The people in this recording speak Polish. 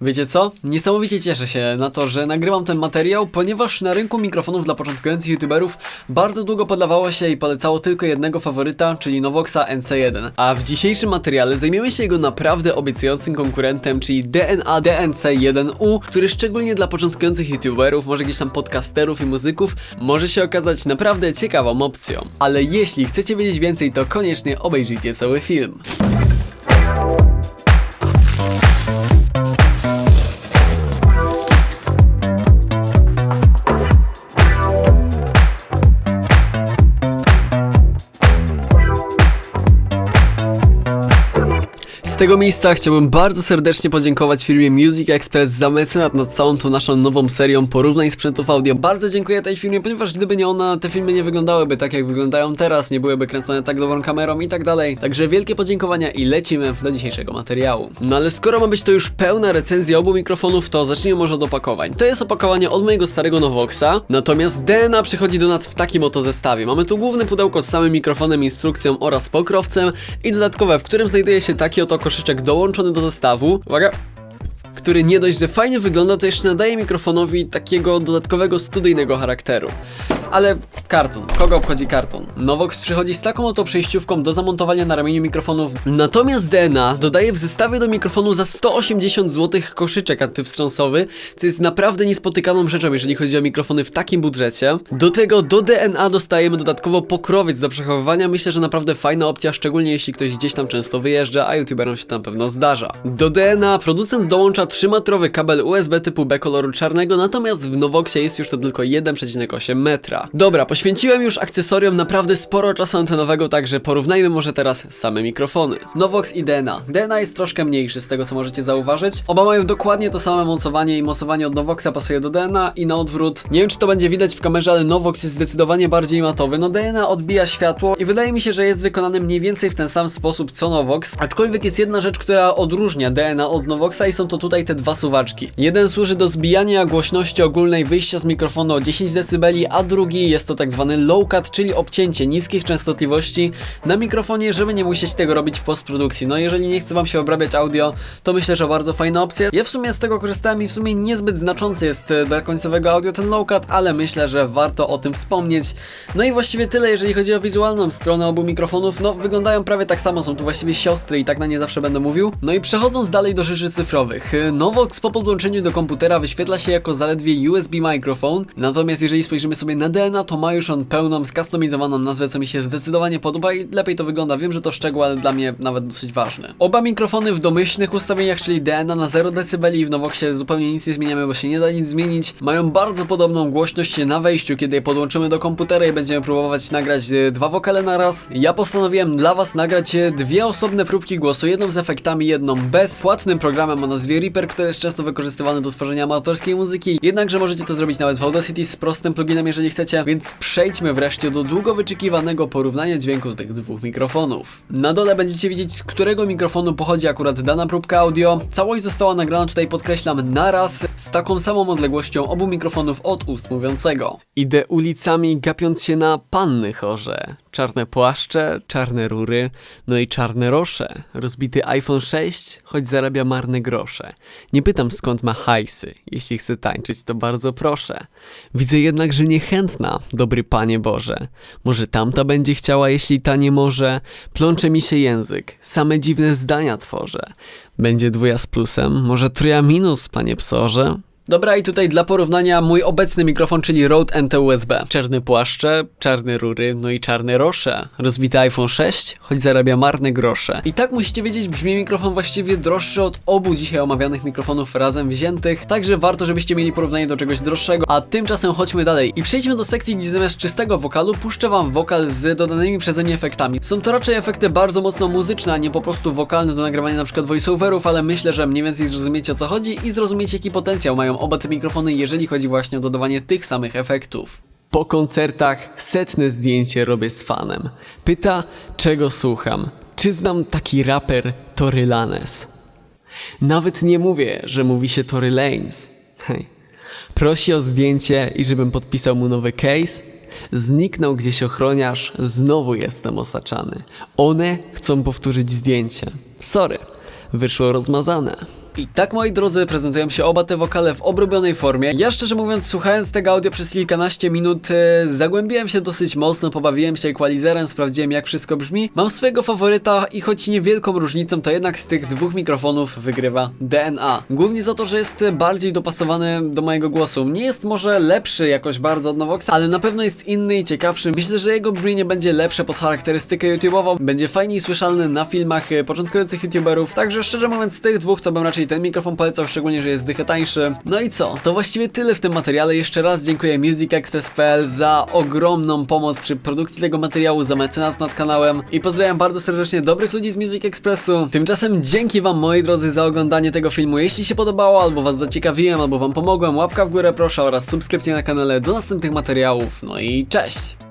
Wiecie co? Niesamowicie cieszę się na to, że nagrywam ten materiał, ponieważ na rynku mikrofonów dla początkujących youtuberów bardzo długo podawało się i polecało tylko jednego faworyta, czyli Novoxa NC1. A w dzisiejszym materiale zajmiemy się jego naprawdę obiecującym konkurentem, czyli DNA DNC1U, który szczególnie dla początkujących youtuberów, może gdzieś tam podcasterów i muzyków, może się okazać naprawdę ciekawą opcją. Ale jeśli chcecie wiedzieć więcej, to koniecznie obejrzyjcie cały film. Z tego miejsca chciałbym bardzo serdecznie podziękować firmie Music Express za mecenat nad całą tą naszą nową serią porównań sprzętów audio. Bardzo dziękuję tej firmie, ponieważ gdyby nie ona, te filmy nie wyglądałyby tak jak wyglądają teraz, nie byłyby kręcone tak dobrą kamerą i tak dalej. Także wielkie podziękowania i lecimy do dzisiejszego materiału. No ale skoro ma być to już pełna recenzja obu mikrofonów, to zacznijmy może od opakowań. To jest opakowanie od mojego starego Novoxa, natomiast DNA przychodzi do nas w takim oto zestawie. Mamy tu główne pudełko z samym mikrofonem, instrukcją oraz pokrowcem i dodatkowe, w którym znajduje się taki oto koszyczek dołączony do zestawu. Uwaga! który nie dość, że fajnie wygląda, to jeszcze nadaje mikrofonowi takiego dodatkowego studyjnego charakteru. Ale karton, kogo obchodzi karton? Novox przychodzi z taką oto przejściówką do zamontowania na ramieniu mikrofonów, natomiast DNA dodaje w zestawie do mikrofonu za 180 zł koszyczek antywstrząsowy, co jest naprawdę niespotykaną rzeczą, jeżeli chodzi o mikrofony w takim budżecie. Do tego do DNA dostajemy dodatkowo pokrowiec do przechowywania, myślę, że naprawdę fajna opcja, szczególnie jeśli ktoś gdzieś tam często wyjeżdża, a youtuberom się tam pewno zdarza. Do DNA producent dołącza 3-metrowy kabel USB typu B koloru czarnego, natomiast w Novoxie jest już to tylko 1,8 metra. Dobra, poświęciłem już akcesoriom naprawdę sporo czasu antenowego, także porównajmy może teraz same mikrofony. Novox i DNA. DNA jest troszkę mniejszy z tego co możecie zauważyć. Oba mają dokładnie to samo mocowanie i mocowanie od Novoxa pasuje do DNA i na odwrót. Nie wiem czy to będzie widać w kamerze, ale Novox jest zdecydowanie bardziej matowy. No DNA odbija światło i wydaje mi się, że jest wykonany mniej więcej w ten sam sposób co Novox. Aczkolwiek jest jedna rzecz, która odróżnia DNA od Novoxa i są to tutaj te dwa suwaczki. Jeden służy do zbijania głośności ogólnej wyjścia z mikrofonu o 10 dB, a drugi jest to tak zwany low cut, czyli obcięcie niskich częstotliwości na mikrofonie, żeby nie musieć tego robić w postprodukcji. No jeżeli nie chce wam się obrabiać audio, to myślę, że bardzo fajna opcja. Ja w sumie z tego korzystałem i w sumie niezbyt znaczący jest e, dla końcowego audio ten low cut, ale myślę, że warto o tym wspomnieć. No i właściwie tyle, jeżeli chodzi o wizualną stronę obu mikrofonów. No wyglądają prawie tak samo, są tu właściwie siostry i tak na nie zawsze będę mówił. No i przechodząc dalej do rzeczy cyfrowych. e, Novox po podłączeniu do komputera wyświetla się jako zaledwie USB microphone, natomiast jeżeli spojrzymy sobie na DNA, to ma już on pełną, skustomizowaną nazwę, co mi się zdecydowanie podoba i lepiej to wygląda. Wiem, że to szczegół, ale dla mnie nawet dosyć ważny. Oba mikrofony w domyślnych ustawieniach, czyli DNA na 0 dB i w Novoxie zupełnie nic nie zmieniamy, bo się nie da nic zmienić. Mają bardzo podobną głośność na wejściu, kiedy je podłączymy do komputera i będziemy próbować nagrać e, dwa wokale na raz. Ja postanowiłem dla Was nagrać e, dwie osobne próbki głosu, jedną z efektami, jedną bez, płatnym programem o nazwie Reaper, który jest często wykorzystywany do tworzenia amatorskiej muzyki, jednakże możecie to zrobić nawet w Audacity z prostym pluginem, jeżeli chcecie, więc przejdźmy wreszcie do długo wyczekiwanego porównania dźwięku tych dwóch mikrofonów. Na dole będziecie widzieć, z którego mikrofonu pochodzi akurat dana próbka audio. Całość została nagrana tutaj, podkreślam, naraz, z taką samą odległością obu mikrofonów od ust mówiącego. Idę ulicami, gapiąc się na panny chorze. Czarne płaszcze, czarne rury, no i czarne rosze. Rozbity iPhone 6, choć zarabia marne grosze. Nie pytam skąd ma hajsy, jeśli chce tańczyć to bardzo proszę. Widzę jednak, że niechętna, dobry Panie Boże. Może tamta będzie chciała, jeśli ta nie może? Plącze mi się język, same dziwne zdania tworzę. Będzie dwuja z plusem, może troja minus, Panie Psorze? Dobra, i tutaj dla porównania mój obecny mikrofon, czyli Rode NT USB. Czarne płaszcze, czarne rury, no i czarne rosze. Rozbity iPhone 6, choć zarabia marne grosze. I tak musicie wiedzieć, brzmi mikrofon właściwie droższy od obu dzisiaj omawianych mikrofonów razem wziętych, także warto, żebyście mieli porównanie do czegoś droższego. A tymczasem chodźmy dalej i przejdźmy do sekcji, gdzie zamiast czystego wokalu puszczę wam wokal z dodanymi przeze mnie efektami. Są to raczej efekty bardzo mocno muzyczne, a nie po prostu wokalne do nagrywania na przykład voiceoverów, ale myślę, że mniej więcej zrozumiecie o co chodzi i zrozumiecie jaki potencjał mają oba te mikrofony, jeżeli chodzi właśnie o dodawanie tych samych efektów. Po koncertach setne zdjęcie robię z fanem. Pyta, czego słucham. Czy znam taki raper Tory Lanes? Nawet nie mówię, że mówi się Tory Lanes. Hej. Prosi o zdjęcie i żebym podpisał mu nowy case. Zniknął gdzieś ochroniarz, znowu jestem osaczany. One chcą powtórzyć zdjęcie. Sorry, wyszło rozmazane. I tak moi drodzy, prezentują się oba te wokale w obrobionej formie. Ja szczerze mówiąc, słuchając tego audio przez kilkanaście minut, e, zagłębiłem się dosyć mocno, pobawiłem się equalizerem, sprawdziłem jak wszystko brzmi. Mam swojego faworyta i choć niewielką różnicą, to jednak z tych dwóch mikrofonów wygrywa DNA. Głównie za to, że jest bardziej dopasowany do mojego głosu. Nie jest może lepszy jakoś bardzo od Novoxa, ale na pewno jest inny i ciekawszy. Myślę, że jego brzmienie będzie lepsze pod charakterystykę YouTube'ową, będzie fajniej słyszalny na filmach e, początkujących YouTuberów. Także szczerze mówiąc, z tych dwóch to bym raczej ten mikrofon polecał, szczególnie, że jest dychę tańszy. No i co? To właściwie tyle w tym materiale. Jeszcze raz dziękuję musicexpress.pl za ogromną pomoc przy produkcji tego materiału, za mecenas nad kanałem i pozdrawiam bardzo serdecznie dobrych ludzi z Music Expressu. Tymczasem dzięki wam moi drodzy za oglądanie tego filmu. Jeśli się podobało, albo was zaciekawiłem, albo wam pomogłem, łapka w górę proszę oraz subskrypcja na kanale do następnych materiałów. No i cześć!